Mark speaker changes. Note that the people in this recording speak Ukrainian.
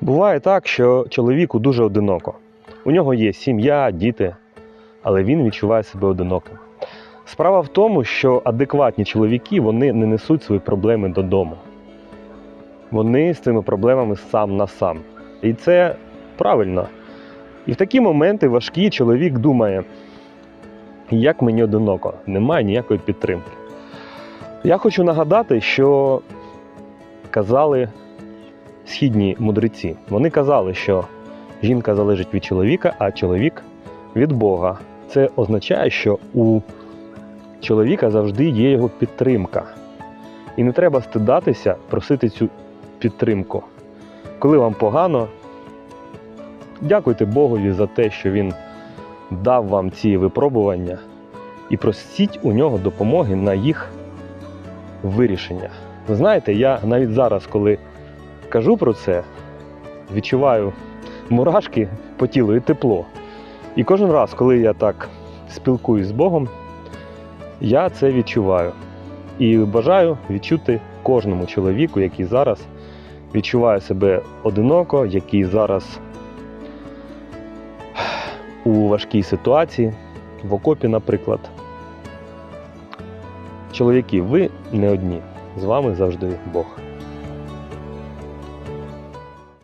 Speaker 1: Буває так, що чоловіку дуже одиноко. У нього є сім'я, діти, але він відчуває себе одиноким. Справа в тому, що адекватні чоловіки вони не несуть свої проблеми додому. Вони з цими проблемами сам на сам. І це правильно. І в такі моменти важкі чоловік думає, як мені одиноко, немає ніякої підтримки. Я хочу нагадати, що казали східні мудреці. Вони казали, що жінка залежить від чоловіка, а чоловік від Бога. Це означає, що у чоловіка завжди є його підтримка. І не треба стидатися просити цю підтримку. Коли вам погано, дякуйте Богові за те, що Він дав вам ці випробування, і просіть у нього допомоги на їх вирішення. Ви знаєте, я навіть зараз, коли кажу про це, відчуваю мурашки по тілу і тепло. І кожен раз, коли я так спілкуюсь з Богом, я це відчуваю. І бажаю відчути кожному чоловіку, який зараз відчуває себе одиноко, який зараз у важкій ситуації, в окопі, наприклад. Чоловіки, ви не одні. З вами завжди Бог.